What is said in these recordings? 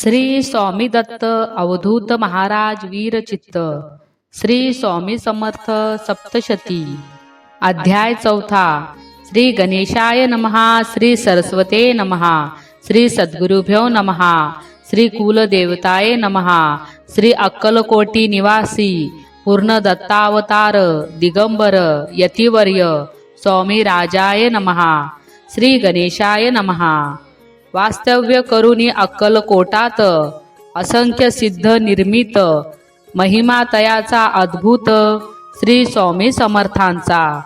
श्री स्वामी दत्त अवधूत महाराज वीरचित्त श्री स्वामी समर्थ सप्तशती अध्याय चौथा श्री गणेशाय नमहा श्री सरस्वते नमहा श्री सद्गुरुभ्यो नमहा श्री कुलदेवताय नमहा श्री अक्कलकोटी निवासी पूर्ण दत्तावतार दिगंबर यतिवर्य स्वामी राजाय नमहा श्री गणेशाय नमहा वास्तव्य करुणी अक्कलकोटात असंख्य सिद्ध निर्मित. महिमा तयाचा अद्भुत. श्री स्वामी समर्थांचा.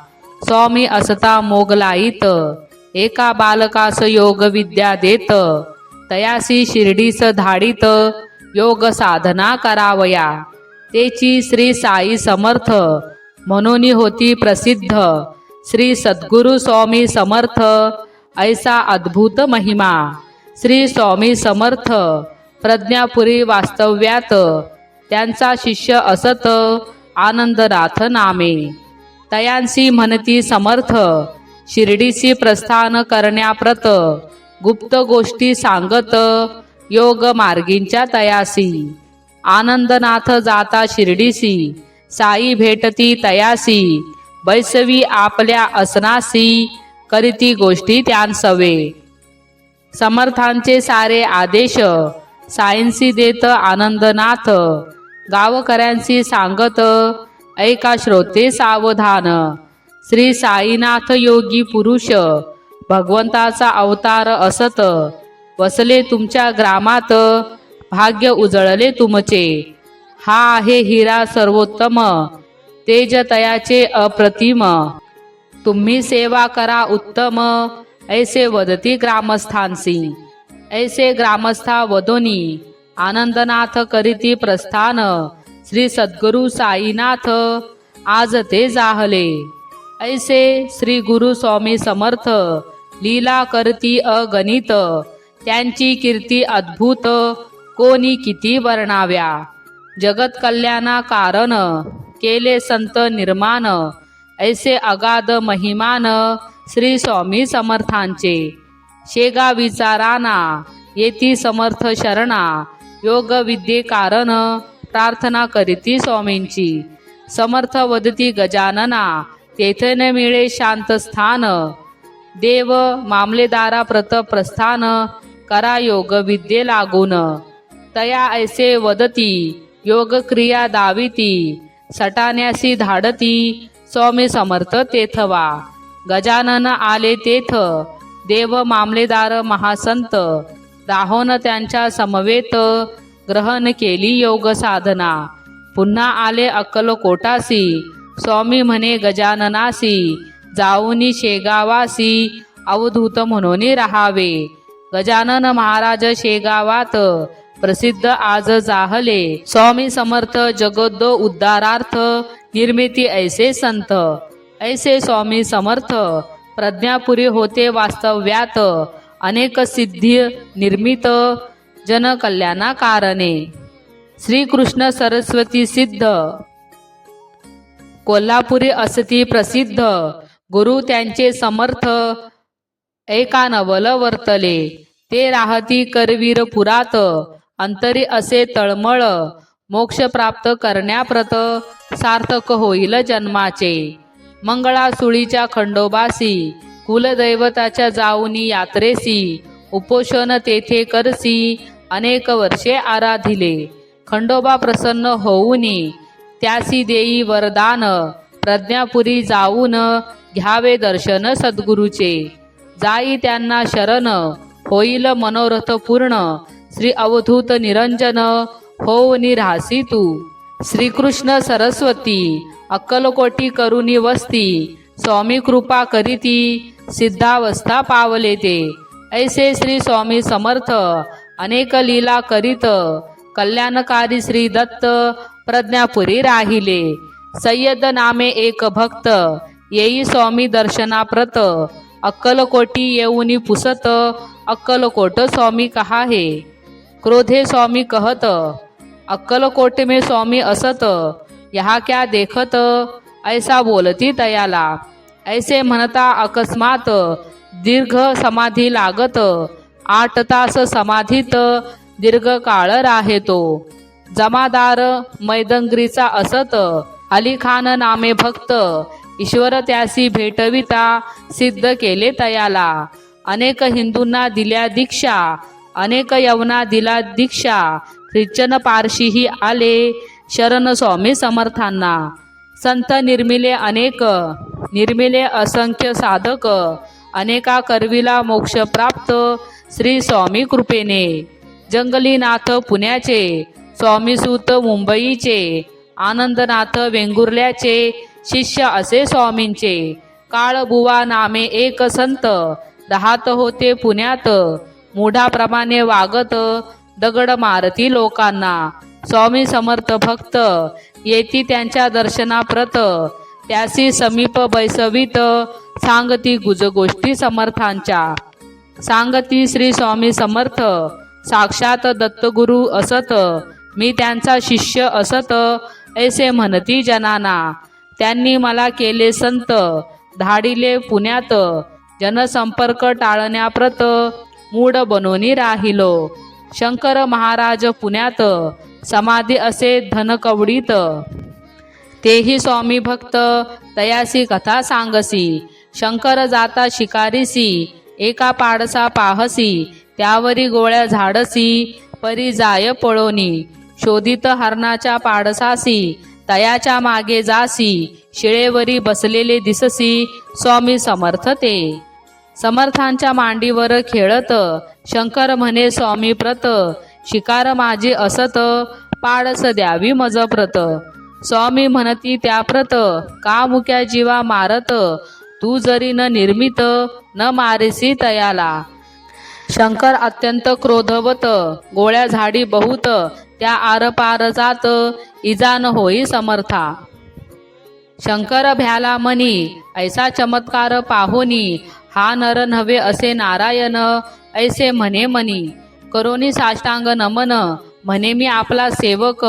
स्वामी असता मोगलाईत एका बालकास योग विद्या देत. तयासी शिर्डीस धाडीत. योग साधना करावया. तेची श्री साई समर्थ. म्हणून होती प्रसिद्ध. श्री सद्गुरु स्वामी समर्थ. ऐसा अद्भुत महिमा. श्री स्वामी समर्थ प्रज्ञापुरी वास्तव्यात त्यांचा शिष्य असत आनंदनाथ नामे. तयांसी म्हणती समर्थ शिर्डीसी प्रस्थान करण्याप्रत गुप्त गोष्टी सांगत योग मार्गींच्या तयासी. आनंदनाथ जाता शिर्डीसी साई भेटती तयासी. बैसवी आपल्या असनासी करीती गोष्टी त्यांसवे. समर्थांचे सारे आदेश सायन्सी देत आनंदनाथ. गावकऱ्यांशी सांगत ऐका श्रोते सावधान. श्री साईनाथ योगी पुरुष भगवंताचा अवतार असत. वसले तुमच्या ग्रामात भाग्य उजळले तुमचे. हा आहे हिरा सर्वोत्तम. तेज तयाचे अप्रतिम. तुम्ही सेवा करा उत्तम. ऐसे वदती ग्रामस्थांसी ऐसे ग्रामस्था वदोनी. आनंदनाथ करीती प्रस्थान. श्री सद्गुरु साईनाथ. आज ते जाहले. ऐसे श्री गुरु स्वामी समर्थ. लीला करती अगणित. त्यांची कीर्ती अद्भुत. कोणी किती वर्णाव्या? जगत कल्याणा कारण केले संत निर्माण. ऐसे अगाध महिमान श्री स्वामी समर्थांचे. शेगा विचाराना येती समर्थ शरणा योग विद्ये कारण प्रार्थना करीती स्वामींची. समर्थ वदती गजानना तेथे न मिळे शांत स्थान. देव मामलेदारा प्रत प्रस्थान करा योग विद्ये लागून. तया ऐसे वदती योग क्रिया दाविती सटाण्यासी धाडती स्वामी समर्थ तेथवा. गजानन आले तेथ. देव मामलेदार महासंत. दाहोन त्यांच्या समवेत ग्रहण केली योग साधना. पुन्हा आले अक्कलकोटासी स्वामी म्हणे गजाननासी. जाऊनी शेगावासी. अवधूत म्हणून राहावे. गजानन महाराज शेगावात. प्रसिद्ध आज जाहले. स्वामी समर्थ जगद्दो उद्धारार्थ निर्मिती ऐसे संत. ऐसे स्वामी समर्थ प्रज्ञापुरी होते वास्तव्यात अनेक सिद्धी निर्मित जनकल्याणा कारणे श्रीकृष्ण सरस्वती सिद्ध. कोल्हापुरी असती प्रसिद्ध गुरु त्यांचे समर्थ एका नवल वर्तले. ते राहती करवीर पुरात अंतरी असे तळमळ मोक्ष प्राप्त करण्याप्रत सार्थक होईल जन्माचे. मंगळा सुळीच्या खंडोबासी कुलदैवताच्या जाऊनी यात्रेसी उपोषण तेथे करसी अनेक वर्षे आराधिले. खंडोबा प्रसन्न होऊनी त्यासी देई वरदान प्रज्ञापुरी जाऊन घ्यावे दर्शन सद्गुरूचे. जाई त्यांना शरण होईल मनोरथ पूर्ण श्री अवधूत निरंजन होऊनी राहसी तू. श्रीकृष्ण सरस्वती अक्कलकोटी करुणी वस्ती स्वामी कृपा करीती सिद्धावस्था पावले ते. ऐसे श्री स्वामी समर्थ अनेक लीला करीत कल्याणकारी श्री दत्त प्रज्ञापुरी राहिले. सय्यद नामे एक भक्त येई स्वामी दर्शनाप्रत. अक्कलकोटी येऊनी पुसत अक्कलकोट स्वामी कहा हे क्रोधे स्वामी कहत अक्कलकोट में स्वामी असत यहाँ क्या देखत? ऐसा बोलती तयाला ऐसे म्हणता अकस्मात दीर्घ समाधी लागत आठ तास समाधीत दीर्घ काळ राहे तो जमादार मैदंगरीचा असत अली खान नामे भक्त ईश्वर त्यासी भेटविता सिद्ध केले तयाला अनेक हिंदूंना दिल्या दीक्षा अनेक यवना दिला दीक्षा. ख्रिश्चन पारशीही आले शरण स्वामी समर्थांना. संत निर्मिले अनेक निर्मिले असंख्य साधक अनेका करविला मोक्ष प्राप्त श्री स्वामी कृपेने. जंगलीनाथ पुण्याचे स्वामीसूत मुंबईचे आनंदनाथ वेंगुर्ल्याचे शिष्य असे स्वामींचे. काळबुवा नामे एक संत दहात होते पुण्यात. मूढाप्रमाणे वागत दगड मारती लोकांना. स्वामी समर्थ भक्त येती त्यांच्या दर्शनाप्रत. त्यासी समीप बैसवीत सांगती गुजगोष्टी समर्थांच्या. सांगती श्री स्वामी समर्थ साक्षात दत्तगुरु असत. मी त्यांचा शिष्य असत ऐसे म्हणती जनाना. त्यांनी मला केले संत धाडिले पुण्यात. जनसंपर्क टाळण्याप्रत मूड बनवून राहिलो. शंकर महाराज पुण्यात समाधी असे धनकवडीत. तेही स्वामी भक्त तयासी कथा सांगसी. शंकर जाता शिकारीसी एका पाडसा पाहसी त्यावरी गोळ्या झाडसी परी जाय पळोनी. शोधित हरणाच्या पाडसासी तयाच्या मागे जासी शिळेवरी बसलेले दिससी स्वामी समर्थ ते. समर्थांच्या मांडीवर खेळत. शंकर म्हणे स्वामी प्रत शिकार माझी असत पाडस द्यावी मज प्रत. स्वामी म्हणती त्या प्रत का मुक्या जीवा मारत? तू जरी न निर्मित न मारेसी तयाला शंकर अत्यंत क्रोधवत गोळ्या झाडी बहुत त्या आरपार जात इजान होई समर्था. शंकर भ्याला मनी ऐसा चमत्कार पाहोनी हा नर नव्हे असे नारायण ऐसे म्हणे मनी. करोनी साष्टांग नमन म्हणे मी आपला सेवक.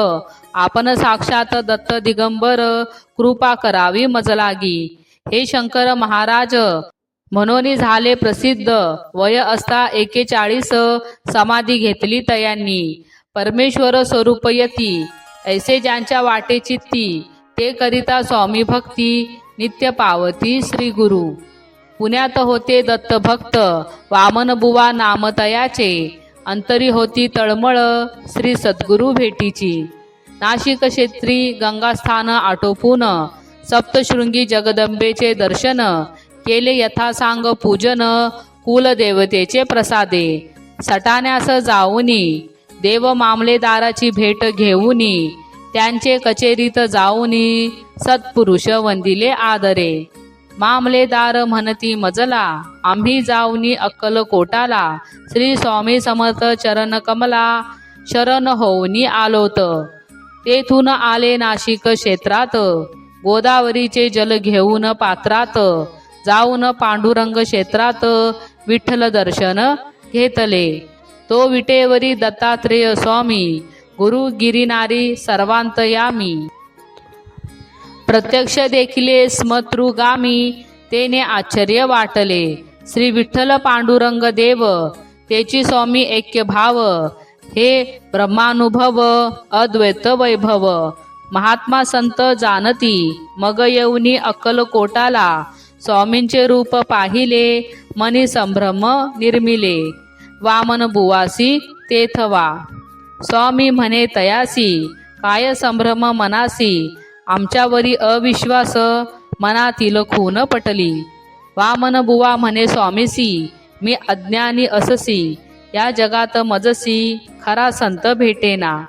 आपण साक्षात दत्त दिगंबर कृपा करावी मजलागी. हे शंकर महाराज म्हणून झाले प्रसिद्ध. वय असता एकेचाळीस समाधी घेतली तयांनी. परमेश्वर स्वरूप यती. ऐसे ज्यांच्या वाटे चित्ती ते करिता स्वामी भक्ती नित्य पावती श्री गुरु. पुण्यात होते दत्तभक्त. वामनबुवा नामतयाचे. अंतरी होती तळमळ श्री सद्गुरु भेटीची. नाशिक क्षेत्री गंगास्थान आटोपून. सप्तशृंगी जगदंबेचे दर्शन. केले यथासांग पूजन. कुलदेवतेचे प्रसादे. सटाण्यास जाऊनी. देव मामलेदाराची भेट घेऊनी. त्यांचे कचेरीत जाऊनी. सत्पुरुष वंदिले आदरे. मामलेदार म्हणती मजला. आम्ही जाऊनी अक्कलकोटाला श्री स्वामी समर्थ चरण कमला. शरण होऊनी आलोत. तेथून आले नाशिक क्षेत्रात. गोदावरीचे जल घेऊन पात्रात. जाऊन पांडुरंग क्षेत्रात विठ्ठल दर्शन घेतले. तो विटेवरी दत्तात्रेय स्वामी. गुरु गिरिनारी सर्वांतयामी. प्रत्यक्ष देखिले स्मतृगामी तेने आश्चर्य वाटले. श्री विठ्ठल पांडुरंग देव तेची स्वामी ऐक्य भाव हे ब्रह्मानुभव अद्वैत वैभव. महात्मा संत जाणती मग येऊनी अक्कलकोटाला स्वामींचे रूप पाहिले मनी संभ्रम निर्मिले. वामन बुवासी तेथवा. स्वामी म्हणे तयासी काय संभ्रम मनासी आमच्यावरी अविश्वास मनातील खून पटली. वामन बुवा म्हणे स्वामीसी मी अज्ञानी अससी या जगात मजसी खरा संत भेटेना.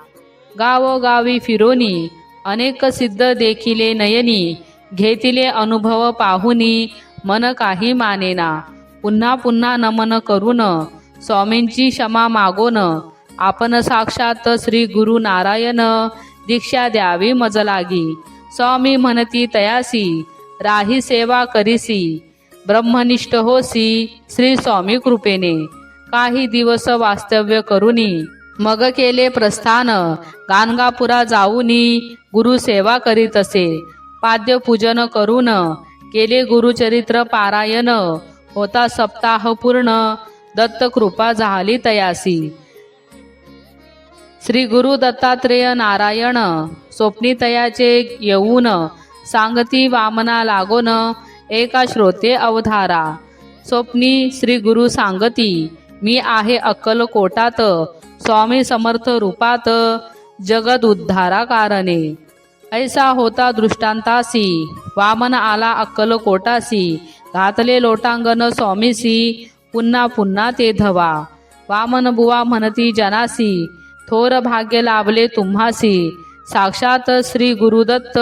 गावोगावी फिरोनी अनेक सिद्ध देखिले नयनी घेतिले अनुभव पाहुनी मन काही मानेना. पुन्हा पुन्हा नमन करून स्वामींची क्षमा मागोन आपण साक्षात श्री गुरु नारायण दीक्षा द्यावी मजलागी स्वामी म्हणती तयासी राही सेवा करीसी. ब्रह्मनिष्ठ होसी श्री स्वामी कृपेने. काही दिवस वास्तव्य करुनी मग केले प्रस्थान गाणगापुरा जाऊनी गुरु सेवा करीत असे पाद्यपूजन करून केले गुरुचरित्र पारायण होता सप्ताह पूर्ण दत्त कृपा झाली तयासी. श्री गुरु दत्तात्रेय नारायण स्वप्नितयाचे येऊन सांगती वामना लागोन एका श्रोते अवधारा. स्वप्नी श्री गुरु सांगती मी आहे अक्कलकोटात स्वामी समर्थ रूपात जगद उद्धारा कारणे. ऐसा होता दृष्टांतासी वामन आला अक्कलकोटासी घातले लोटांगण स्वामीसी पुन्हा पुन्हा ते धवा. वामन बुवा म्हणती जनासी थोर भाग्य लाभले तुम्हासी. साक्षात श्री गुरुदत्त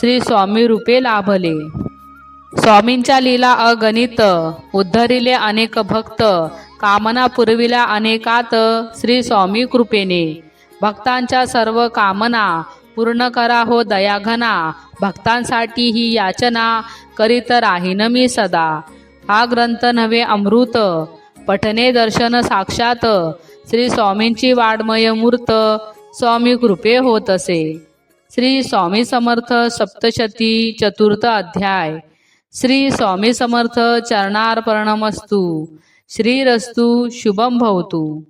श्री स्वामी रूपे लाभले. स्वामींच्या लीला अगणित. उद्धरिले अनेक भक्त. कामना पुरविल्या अनेकात श्री स्वामी कृपेने. भक्तांच्या सर्व कामना पूर्ण करा हो दयाघना. भक्तांसाठी ही याचना करीत राहीन मी सदा. हा ग्रंथ नव्हे अमृत. पठने दर्शन साक्षात. श्री स्वामींची वाडमय मूर्त स्वामी कृपे होत असे. श्री स्वामी समर्थ सप्तशती चतुर्थ अध्याय. श्री स्वामी समर्थ चरणार्पणमस्तू. श्रीरस्तू शुभम भवतु.